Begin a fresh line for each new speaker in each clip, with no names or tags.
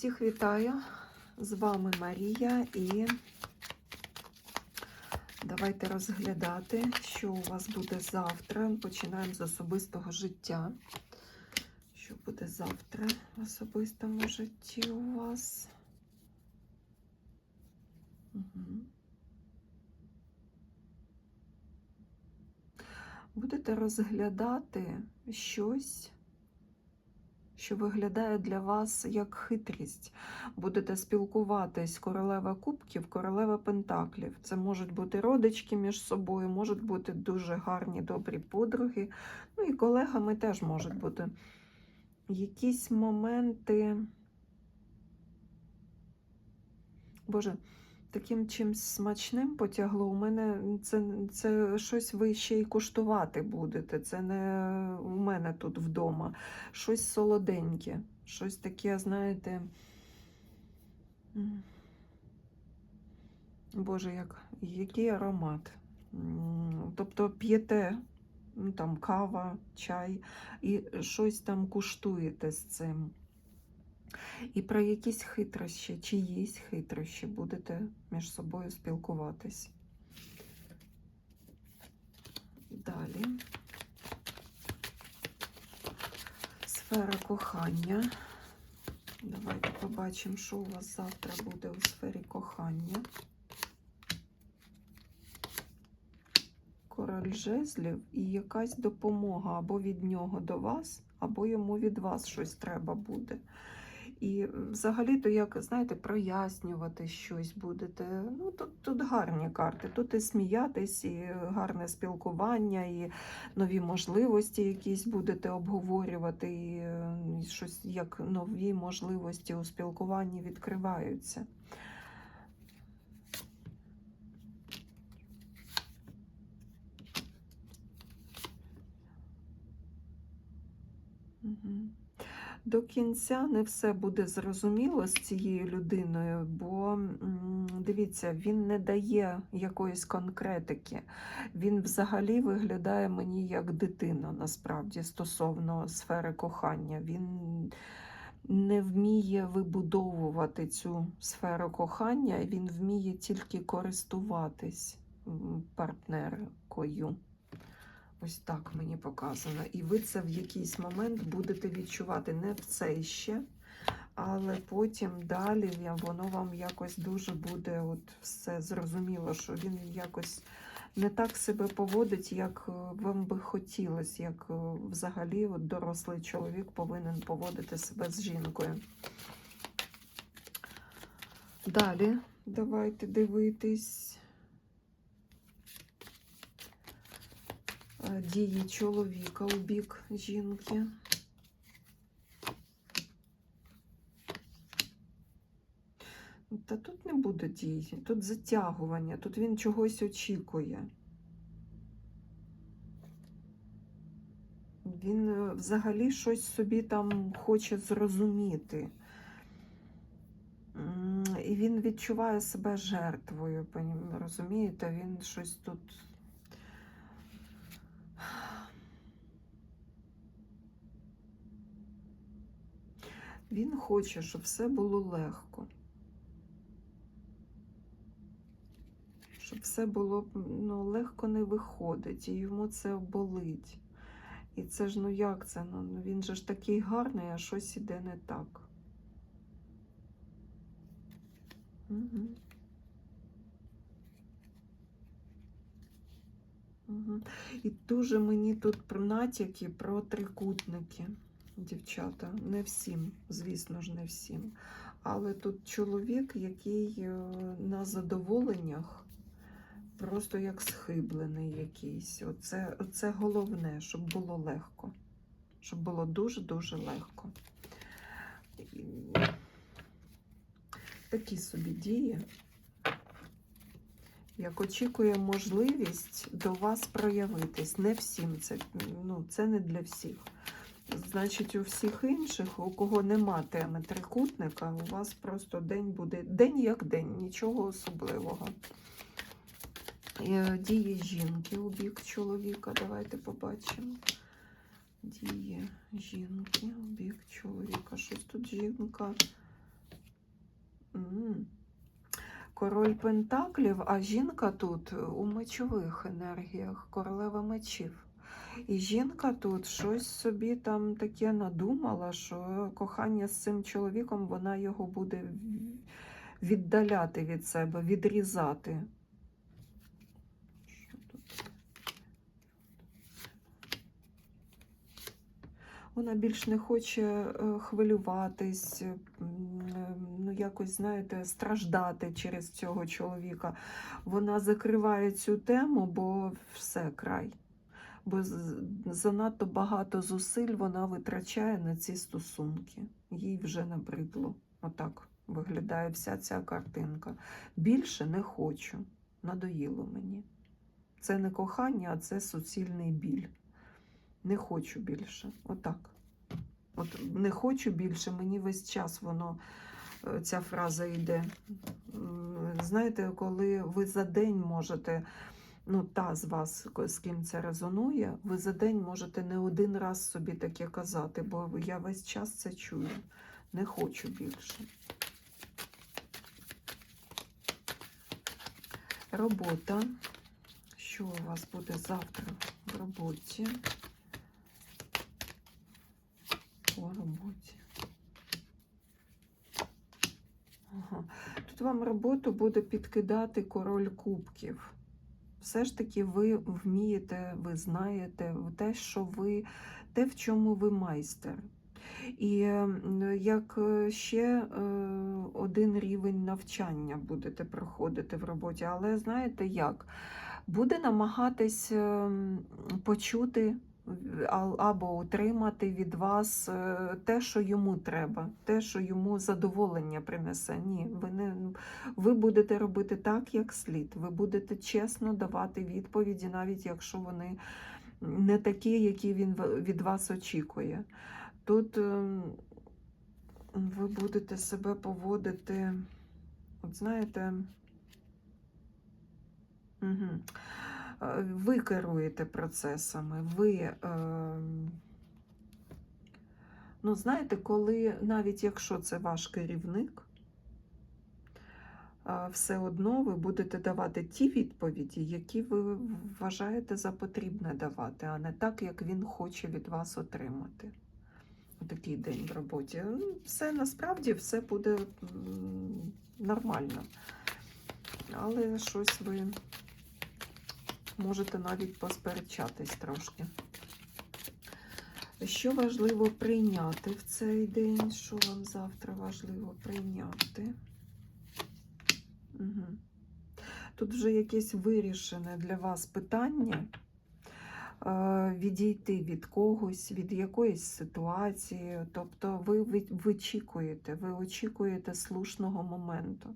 Всіх вітаю! З вами Марія і давайте розглядати, що у вас буде завтра. Починаємо з особистого життя. Що буде завтра в особистому житті у вас? Угу. Будете розглядати щось що виглядає для вас як хитрість. Будете спілкуватись королева кубків, королева пентаклів. Це можуть бути родички між собою, можуть бути дуже гарні, добрі подруги. Ну і колегами теж можуть бути якісь моменти. Боже, таким чимсь смачним потягло. У мене це це щось ви ще й куштувати будете. Це не у мене тут вдома. Щось солоденьке, щось таке, знаєте. Боже, як, який аромат. Тобто п'єте там кава, чай і щось там куштуєте з цим. І про якісь хитрощі, чиїсь хитрощі будете між собою спілкуватись. Далі. Сфера кохання. Давайте побачимо, що у вас завтра буде у сфері кохання. Король жезлів і якась допомога або від нього до вас, або йому від вас щось треба буде. І взагалі-то, як, знаєте, прояснювати щось будете. Ну, Тут тут гарні карти. Тут і сміятись, і гарне спілкування, і нові можливості якісь будете обговорювати, і щось як нові можливості у спілкуванні відкриваються. Угу. До кінця не все буде зрозуміло з цією людиною, бо дивіться, він не дає якоїсь конкретики. Він взагалі виглядає мені як дитина, насправді, стосовно сфери кохання. Він не вміє вибудовувати цю сферу кохання, він вміє тільки користуватись партнеркою. Ось так мені показано. І ви це в якийсь момент будете відчувати не в цей ще, але потім далі воно вам якось дуже буде от все зрозуміло, що він якось не так себе поводить, як е, вам би хотілося, як е, взагалі от дорослий чоловік повинен поводити себе з жінкою. Далі давайте дивитись. Дії чоловіка у бік жінки. Та тут не буде дій, тут затягування, тут він чогось очікує. Він е, взагалі щось собі там хоче зрозуміти. І він відчуває себе жертвою, розумієте? Він щось тут Він хоче, щоб все було легко. Щоб все було ну, легко не виходить, і йому це болить. І це ж, ну як це? Ну, ну Він же ж такий гарний, а щось іде не так. Угу. Угу. І дуже мені тут про натяки про трикутники дівчата. Не всім, звісно ж, не всім. Але тут чоловік, який е, на задоволеннях, просто як схиблений якийсь. Оце, Оце головне, щоб було легко. Щоб було дуже-дуже легко. Такі собі дії, як очікує можливість до вас проявитись. Не всім це, ну, це не для всіх. Значить, у всіх інших, у кого нема теми трикутника, у вас просто день буде день як день, нічого особливого. Е, дії жінки у бік чоловіка. Давайте побачимо. Дії жінки у бік чоловіка. Щось тут жінка М. Король Пентаклів, а жінка тут у мечових енергіях, королева мечів. І жінка тут щось собі там таке надумала, що кохання з цим чоловіком вона його буде віддаляти від себе, відрізати. Вона більш не хоче е, хвилюватись, е, ну якось, знаєте, страждати через цього чоловіка. Вона закриває цю тему, бо все край. Бо занадто багато зусиль вона витрачає на ці стосунки. Їй вже набридло. Отак виглядає вся ця картинка. Більше не хочу. Надоїло мені. Це не кохання, а це суцільний біль. Не хочу більше. Отак. От не хочу більше, мені весь час воно, е, ця фраза йде. Знаєте, коли ви за день можете, ну та з вас, з ким це резонує, ви за день можете не один раз собі таке казати, бо я весь час це чую. Не хочу більше. Робота. Що у вас буде завтра в роботі? По роботі. Ага. Тут вам роботу буде підкидати король кубків. Все ж таки ви вмієте, ви знаєте те, що ви, те, в чому ви майстер. І як е, ще е, один рівень навчання будете проходити в роботі, але знаєте як? Буде намагатись ем, почути або отримати від вас е, те, що йому треба, те, що йому задоволення принесе. Ні, ви не ви будете робити так, як слід. Ви будете чесно давати відповіді, навіть якщо вони не такі, які він від вас очікує. Тут ем, ви будете себе поводити, от знаєте, угу. Ви керуєте процесами, ви, ем, ну, знаєте, коли навіть якщо це ваш керівник, все одно ви будете давати ті відповіді, які ви вважаєте за потрібне давати, а не так, як він хоче від вас отримати. Такий день в роботі. Ну, Все насправді все буде нормально. Але щось ви можете навіть посперечатись трошки. Що важливо прийняти в цей день? Що вам завтра важливо прийняти? Угу. Тут вже якесь вирішене для вас питання відійти від когось, від якоїсь ситуації. Тобто ви ви- вичікуєте, ви очікуєте слушного моменту.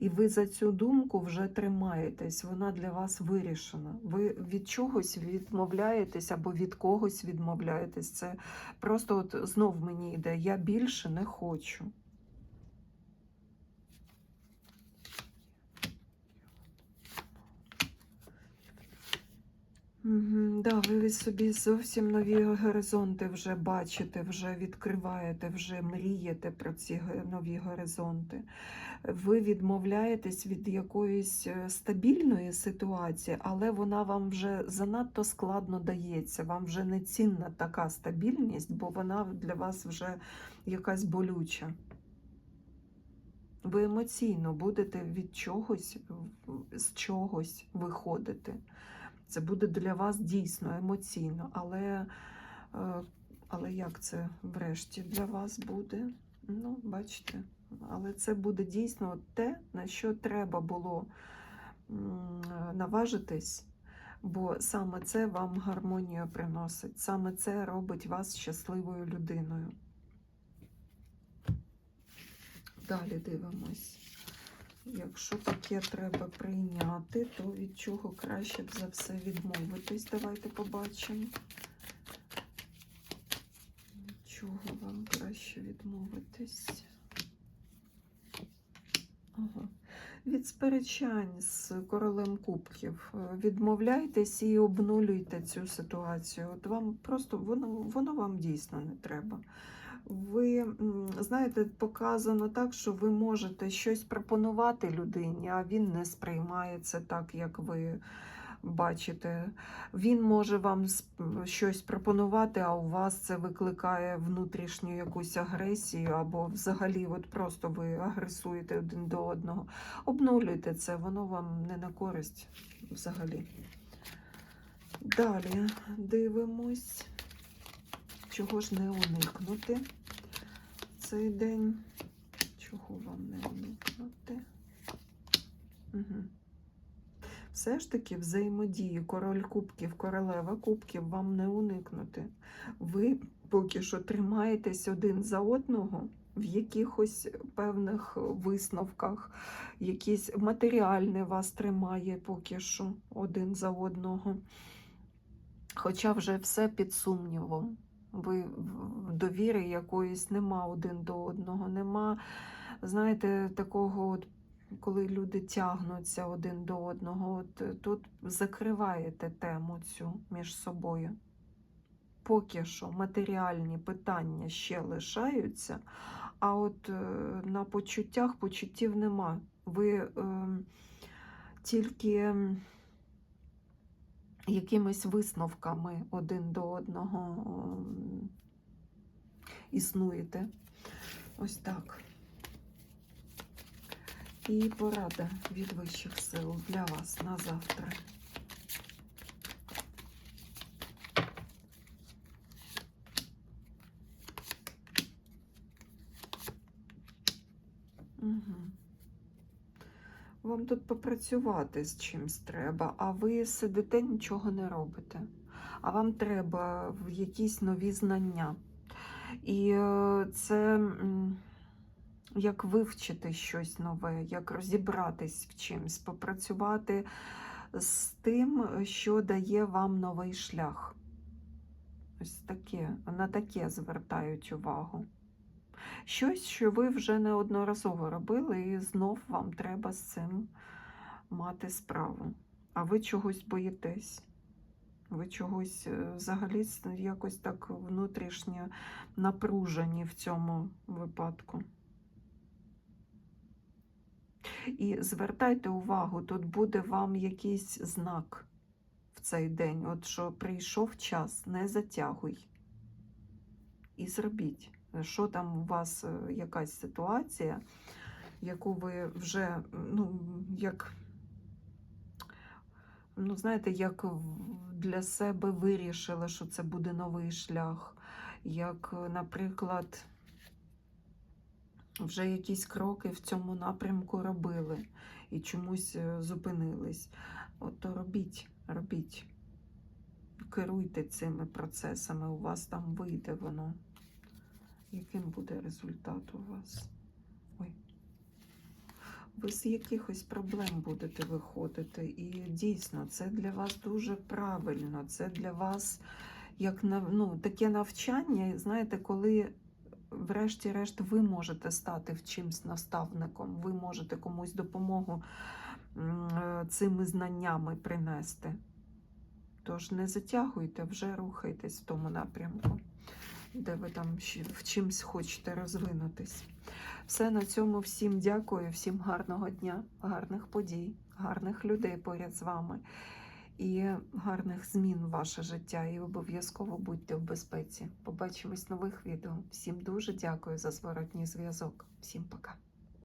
І ви за цю думку вже тримаєтесь, вона для вас вирішена. Ви від чогось відмовляєтесь або від когось відмовляєтесь. Це просто от знов мені йде, я більше не хочу. Угу, да, ви собі зовсім нові горизонти вже бачите, вже відкриваєте, вже мрієте про ці нові горизонти. Ви відмовляєтесь від якоїсь е, стабільної ситуації, але вона вам вже занадто складно дається. Вам вже не цінна така стабільність, бо вона для вас вже якась болюча. Ви емоційно будете від чогось, з чогось виходити. Це буде для вас дійсно емоційно, але, е, але як це врешті для вас буде? Ну, бачите, але це буде дійсно те, на що треба було наважитись, бо саме це вам гармонію приносить, саме це робить вас щасливою людиною. Далі дивимось. Якщо таке треба прийняти, то від чого краще б за все відмовитись? Давайте побачимо. Від чого вам краще відмовитись? Ага. Від сперечань з королем кубків. Відмовляйтесь і обнулюйте цю ситуацію. От вам просто воно, воно вам дійсно не треба. Ви знаєте, показано так, що ви можете щось пропонувати людині, а він не сприймає це так, як ви бачите. Він може вам щось пропонувати, а у вас це викликає внутрішню якусь агресію, або взагалі, от просто ви агресуєте один до одного. Обнулюйте це, воно вам не на користь взагалі. Далі дивимось, чого ж не уникнути цей день. Чого вам не уникнути? Угу. Все ж таки взаємодії король кубків, королева кубків вам не уникнути. Ви поки що тримаєтесь один за одного в якихось певних висновках, якісь матеріальне вас тримає поки що один за одного. Хоча вже все під сумнівом. Ви довіри якоїсь нема один до одного, нема, знаєте, такого, от, коли люди тягнуться один до одного, от е, тут закриваєте тему цю між собою. Поки що матеріальні питання ще лишаються, а от е, на почуттях почуттів нема. Ви е, тільки м, якимись висновками один до одного існуєте. Ось так. І порада від вищих сил для вас на завтра. Угу. Вам тут попрацювати з чимсь треба, а ви сидите, нічого не робите. А вам треба якісь нові знання. І е, це як вивчити щось нове, як розібратись в чимсь, попрацювати з тим, що дає вам новий шлях. Ось таке, на таке звертають увагу. Щось, що ви вже неодноразово робили, і знов вам треба з цим мати справу. А ви чогось боїтесь. Ви чогось е, взагалі якось так внутрішньо напружені в цьому випадку. І звертайте увагу, тут буде вам якийсь знак в цей день, от що прийшов час, не затягуй. І зробіть, що там у вас е, якась ситуація, яку ви вже, ну, як, ну, знаєте, як для себе вирішили, що це буде новий шлях, як, е, наприклад, вже якісь кроки в цьому напрямку робили і чомусь е, зупинились. От то робіть, робіть. Керуйте цими процесами, у вас там вийде воно. Яким буде результат у вас? Ой. Ви з якихось проблем будете виходити. І дійсно, це для вас дуже правильно. Це для вас як ну, таке навчання, знаєте, коли врешті-решт ви можете стати в чимсь наставником, ви можете комусь допомогу е, цими знаннями принести. Тож не затягуйте, вже рухайтесь в тому напрямку, де ви там в чимсь хочете розвинутись. Все на цьому всім дякую, всім гарного дня, гарних подій, гарних людей поряд з вами і гарних змін в ваше життя. І обов'язково будьте в безпеці. Побачимось в нових відео. Всім дуже дякую за зворотній зв'язок. Всім пока.